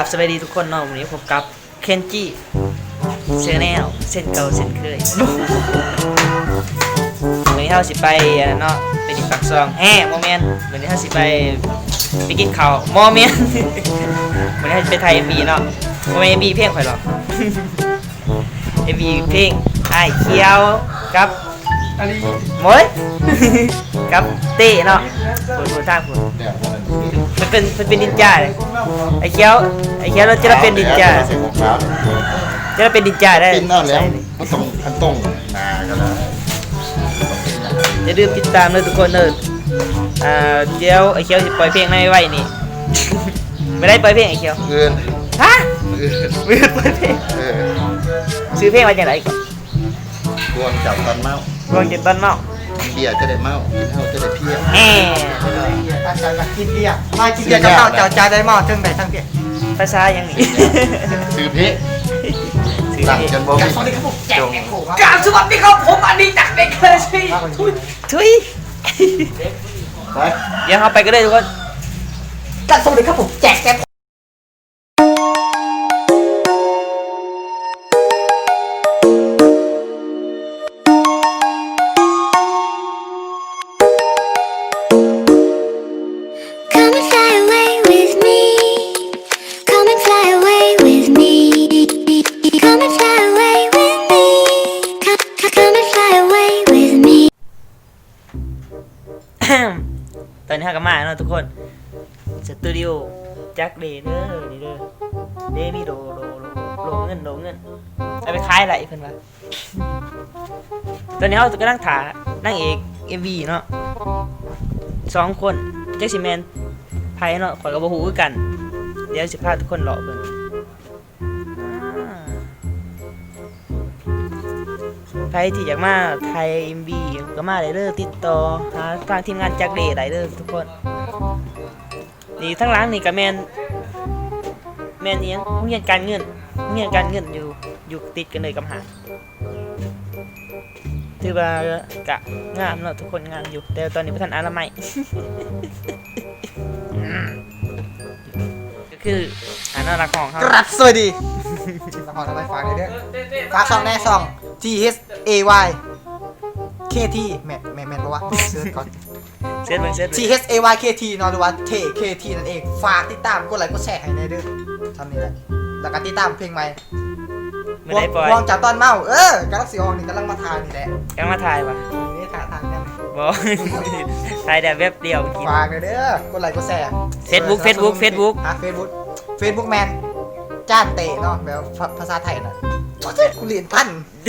ราบสวัสดีทุกคนเนาะวันนี้ผมกับเคนจิเชอแนลเส้นเก่าเส้นเคยวันนี้เราสิไปอันนั้นเนาะไปดินปักซองแฮ่โมเมนต์วันนี้เราสิไปไปกินข้าวโมเมนต์วันนี้เราจะไปไทยเอ็มบีเนาะโมเมนต์เอ็มบีเพลงข่อยหรอเอ็มบีเพลงไอ้เคียวกับ อันนี้หมวยกับเต้เนาะคุณคุณท่าคุณแดดมันมันเป็นมันเป็นดินจาเลยไอ้เคียวไอ้เคียวเราจะได้เป็นดินจาเสียงของเขาจะได้เป็นดินจาได้กินนั่นแล้วมันต้องมันต้องนากันแล้วอย่าลืมติดตามเลยทุกคนเลยอ่าเดี๋ยวไอ้เคียวจะปล่อยเพลงในไว้นี่ ไม่ได้ปล่อยเพลงไอ้เคียวเงินฮะเงินไม่ได้ปล่อยเพลงเออซื้อเพลงมาจากไหนก่อนดวงจับตอนเมาล องเจ็ดต้นเมาเบียร์จะได้เมากินเหล้าจะได้เพี้ยแหมตั้งใจมากินเบียร์มากินเบียร์กับข้าวเจ้าใจได้หม้อถึงไหนทั้งเบียร์ภาษายังนี่ซื้อเพชรซื้อสั่งเพลงจนบ่กามีรสวัสดีครับผมแจกแจกโขครับกราบสวัสดีครับผมอันนี้จากเด็กเลยสิทุยไปเดี๋ยวเราไปก็ได้ทุกคนการสวัสดีครับผมแจกแจก นนี้เราก็มาเนาะทุกคนสตูดิโอจักเดเด้อนี่เด้อเดมีโดโดโดเงินโดเงินเอาไปขายอะไรเพิ่นวะตอนนี้เรากำลังถ่านั่งเอกเอ็มวีเนาะสองคนแจ็คสิแมนไพ่เนาะข่อยกับบ่ฮู้คือกัน เดี๋ยวสิพาทุกคนเลาะเบิ่งอ่ที่อยากมาไทยเอ็มบี ก็มาได้เด้อติดต่อหาทางทีมงานจักเดได้เด้อทุกคนนี่ทั้งหล้างนี่ก็แมนแมนเอียงโรงเรียนการเงินโรงเรียนการเงินอยู่อยู่ติดกันเลยกับหาดถือว่ากะงามเนาะทุกคนงามอยู่ แต่ตอนนี้พระท่านอนามัยก็คืออันน่ารักของเขากรับสวัสดีละครทำไมฝากเลยเด้อฝากช่องแน่ช่อง G H A Y K T แม่แม่แม่บอกว่าเซิร์ชก่อน เซตเบิ่งเซต G H A Y K T นอนหรือว่า T K T นั่นเอง ฝากติดตามกดไลค์กดแชร์ให้ในเด้อทำนี่แหละ แล้วก็ติดตามเพลงใหม่ไม่ได้ปล่อยวงจากตอนเมา เออกำลังสีออกนี่กำลังมาทานนี่แหละยังมาถ่ายวะนี่ทางทางเนี่ยบอถ่ายแต่เว็บเดียวกิน ฝากเลยเด้อกดไลค์กดแชร์ Facebook Facebook Facebook อะ Facebook Facebook แมนจ้านเตะเนาะแบบภาษาไทยน่ะกูเรียนพัน เ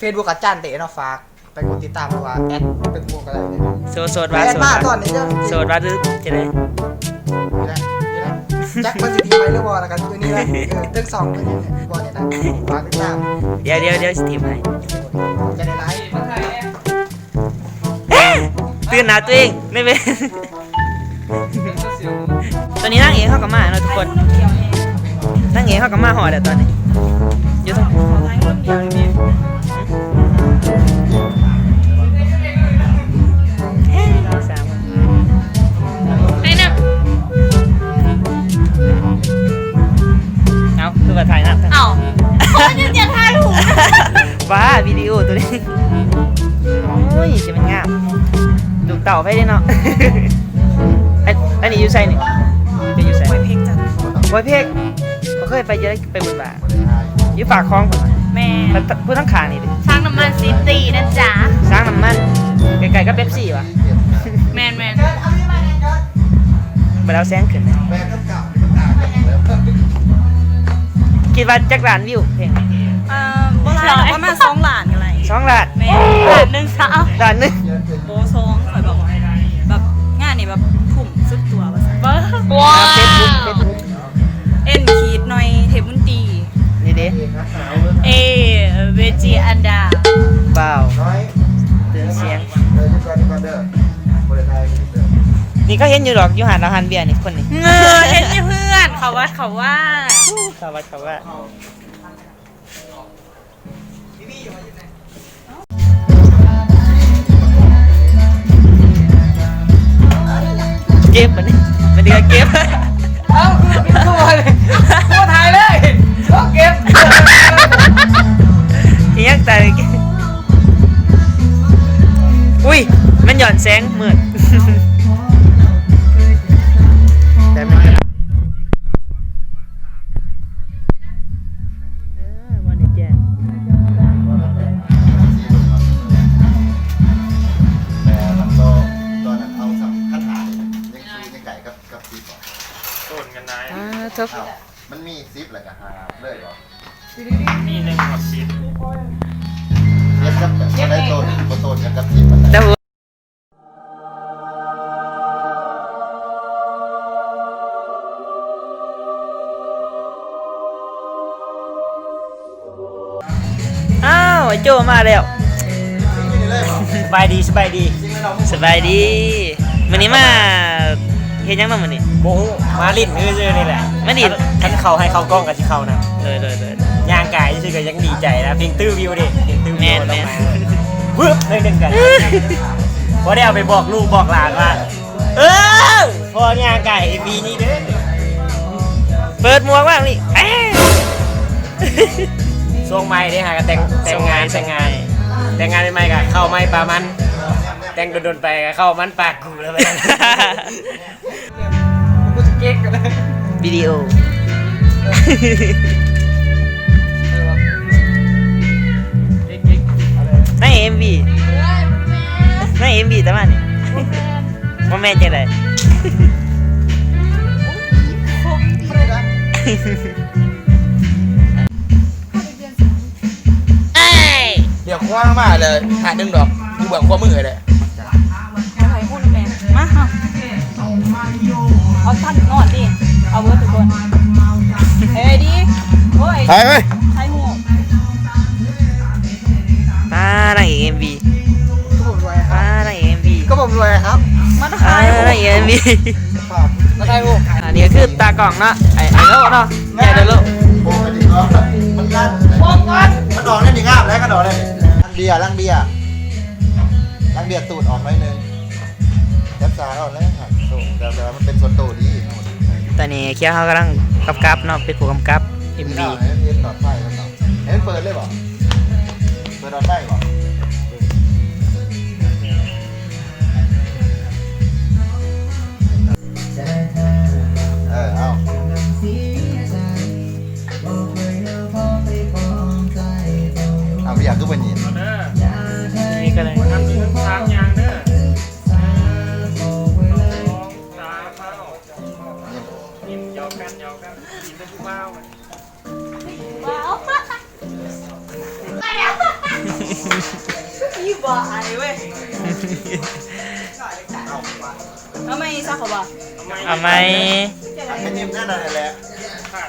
ฟซบุ๊กกับจ้านเตะเนาะฝาก ไปกดติดตามตัวแอดเป็นพวกอะไรเนี่ยโซโซดแอว่าดโซดมาว่าก่อนนี่เจ้าโซดว่าหรือจะได้นี่แหละนี่แหละแจ็คมันสิทีไปหรือบอลแล้วกันตัวนี้นะเออตึ้งสองตัวนี้เนี่ยบอลเนี่ยนะฝากติดตามเดี๋ยวเดี๋ยวเดี๋ยวสตรีมให้จะได้ไลฟ์ตื่นหนาตัวเองไม่เป็นตอนนี้นั่งเองเข้ากับมาเนาะทุกคน นั่งเองเข้ากับมาหอดอะตอนนี้อยู่ตรงเาไปได้เนาะอันอันนี้อยูไซนี่เป็นอยูไซไวเพกจังไวเพกเขาเคยไปเยอะไปบุญบาอยู่ฝากคลองผมแม่พูดทั้งขางนี่ดิสร้างน้ำมันซิตี้นะจ๊ะ สร้างน้ำมันไกลๆก็เป๊ปซี่วะแมนแมนไปแล้วแซงขึ้นนต่างกันแล้วคิดว่าจักรานวิวเพลงเอ่อบ่หลายประมาสองหลานอะไรสองลาดแม่หลานหนึ่งสาวลาดหนึง ซั่นว้าเฟซบุ๊กเฟซบุ๊กเอ็นคีดหน่อยเทปมุนตีนี่เด้เอเวจีอันดาบ่าวน้อยตื่นเสียงเดินก่อนก่อนเด้อบริไทยเด้อนี่ก็เห็นอยู่หรอกอยู่หาดเราหันเบียร์นี่คนนี้เงอเห็นไหมเพื่อนเขาว่าเขาว่าสวัสดีครับว่าเก็บมัน ไม่นดืเก็บเอ้าคือพี่ตัวเลยตัวถ่ายเลยต้เก็บเอียแต่อุ้ย มันหย่อนแสงเหมือน ทุกเอามันมีซิปอะไรกันหาเลยเหรอมีหนึ่งหมดสิบเรียนกับแบบได้โตนโบโตนกันกับซิปมันแต่หัวอ้าวไอ้โจมาแล้วสบายดีสบายดีสบายดีวันนี้มาเฮ็ดหยังมามื้อนี้โมโห มาลิ้นเออๆนี่แหละมาลิ้นทันเขาให้เขากล้องกับที่เขานะเลยเลยเลย ย่างกายชื่อก็ยังดีใจนะเพลงตื้อวิวดิเพลงตื้อวิวแม่นลแม่งนมาปึ๊บเลยดึงกันพอได้เอาไปบอกลูกบอกหลานว่า เออพอย่างกายปีนี้เด้อเปิดหมวกว่างนี่แอ้วช่วงใหม่ได้หากันแต่งแต่งงานส่แต่งงไม้งาน แต่งงานใหม่ๆกับเข้าไม่ปลามัน แต่งโดนๆไปก็เข้ามันปากกูแล้วไปกูจะ เก๊กกันเลยวิดีโอใน MV ใน MV แต่ว่านี่บ่แม่นจังได๋เดี๋ยวคว้างมากเลยหาหนึ่งดอกกูเบื่อคว้ามือเลย เอาท่านนอนดิ เอาเวิร์ดทุกคน เฮ้ยดีโอ้ยไปไปใช้หัวอ่านางเอก MV ก็ผมรวยคอ่ารับนางเอก MV ก็ผมรวยครับมาตะอ่าไคร้นางเอก MV มาได้กูอันนี้ก็คือตากล่องเนาะ ไอ้ไอ้โลเนาะแม่เด้อโลโบกันดีก็มันลั่นมันดอกได้ดีงามแล้วก็ดอกได้ลังเบียร์ลังเบียร์ลังเบียร์ตูดออกไว้นึงยับซ้ายออกแล้วหักโนนี้เคียวเขากำลังกำกับเนาะเป็นผู้กำกับมี MV หน้าเห็นเห็นตอดไฟแล้วเนาะเห็นเปิดเลยบ่เปิดตอดไฟบ่เออเอาเอาไปอยากทุกวันนี้เด้อนี่ก็เลยทำเป็นทางยาง กันกินเป็นผู้เมามันยี่บ้าอะไรเว้ยเอาไมซักเขาบ่เอาไหมไม่ยิ้มแน่นอนแหละขาด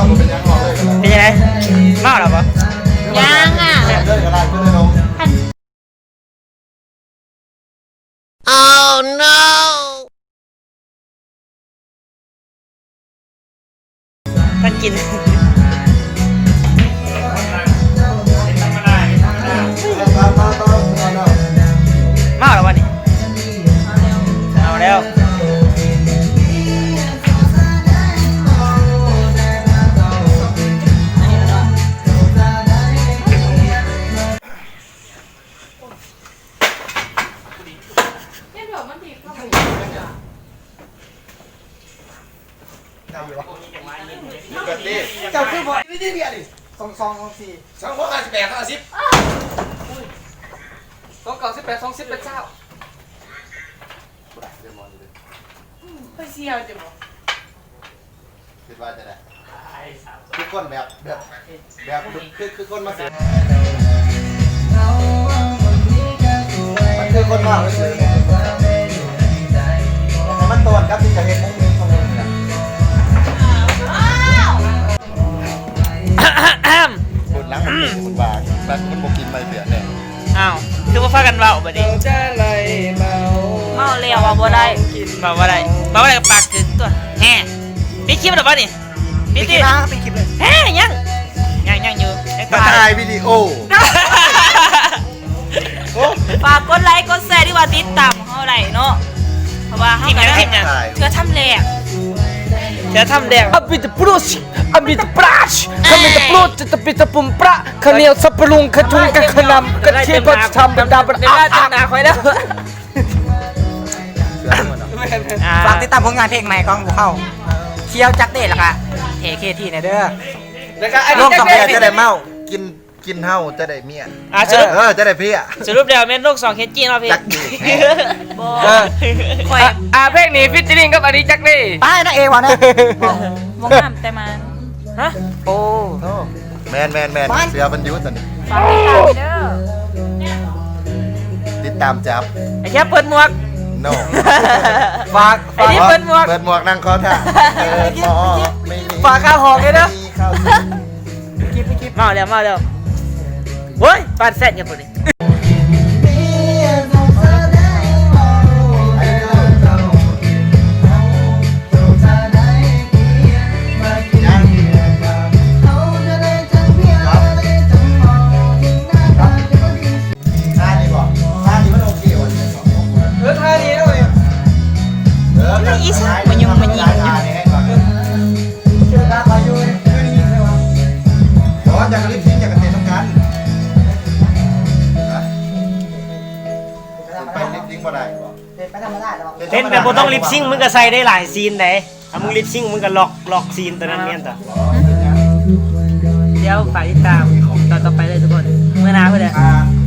เอาเลยเนาะมันเป็นยังออกเลยกันเป็นยังไงเมาหรอปะยังอะเลยกันได้ขึ้นเลยลงถ้ากินต่อต่อต่อต่อเนาะเมาหรอวะนี่เอาแล้ว สองสองสองสี่สองพันห้าสิบแปดห้าสิบสองเก้าสิบแปดสองสิบเป็นเจ้าคิดว่าจะได้คือคนแบบแบบแบบคือคือคนมาเสียมันคือคนมาเฉยมันตวนครับที่จะเห็นมุมนี้ กันเบาบัดนี้เมาแล้วว่าบ่ได้เบาว่าไรเบาว่าไรกับปากถึงตัวแฮ่ปิดคลิปหรือเปล่านี่ปิปิดดคดิลิปนะปิดคลิปเลยแฮ่ยังยังยังอยู่ไอ้มาตาถ่ายวิดีโอโอ้ฝากกดไลค์กดแชร์ที่ว่าติดตามเฮาได้เนาะเพราะว่าเฮาทีมก็งานได้ทีมงานเพื่อทำแลกเดี๋ ยวทำแดง Abita Bruce, Abita Brash, Kamita Brut, Tabita Pumpra, Kanil Sapalung, Katung Kanam, Katipa Tam, Dabar เดี๋ยวว่าจังหนาคอยแล้วฝากติดตามผลงานเพลงใหม่ของพวกเขาเคียวจักเด้ล่ะค่ะเทเคทีเนี่ยเด้อแล้วก็อันร่นี้วมกับเมียจะได้เมากินกินเฮาจะได้เมียอะสรุปเออจะได้เพี่อะสรุปแล้วแม่นโลกสองเคจีเนาะพี่จักอยู่บ่เออข่อยอ่าเพลงนี้ฟิชเชอริงกับอันนี้จักรีตายนะเอวะนะบ่งามแต่มัน ฮะ โอ้โอ้แมนแมนแมนเสือมันอยุตอนนี้ฝากติดตามเด้อติดตามจับไอ้แค่เปิดหมวก โน ฝากไอ้นี่เปิดหมวก เปิดหมวกนั่งคอท่าเปิดหมวกไม่มีฝากข้าวหอมเลยเด้อมีข้าวสารคลิปคลิปเมาแล้วเมาแล้วเฮ้ยปานแซดกันพอดียั นอีสานมันยังมันยิงอยู่เจอตาพายุคือนี่เลยวะเพราะว่าจากลิปซิงค์จากเกษตรต้องการไปลิปซิงบ่ได้เป็นไปธรรมดาเต้นแบบบ่ต้องลิปซิงมึงก็ใส่ได้หลายซีนได้ถ้ามึงลิปซิงมึงก็ล็อกล็อกซีนตัวนั้นเมียต่อเดี๋ยวฝากติดตามตอนต่อไปเลยทุกคนเมื่อหนาเพื่อน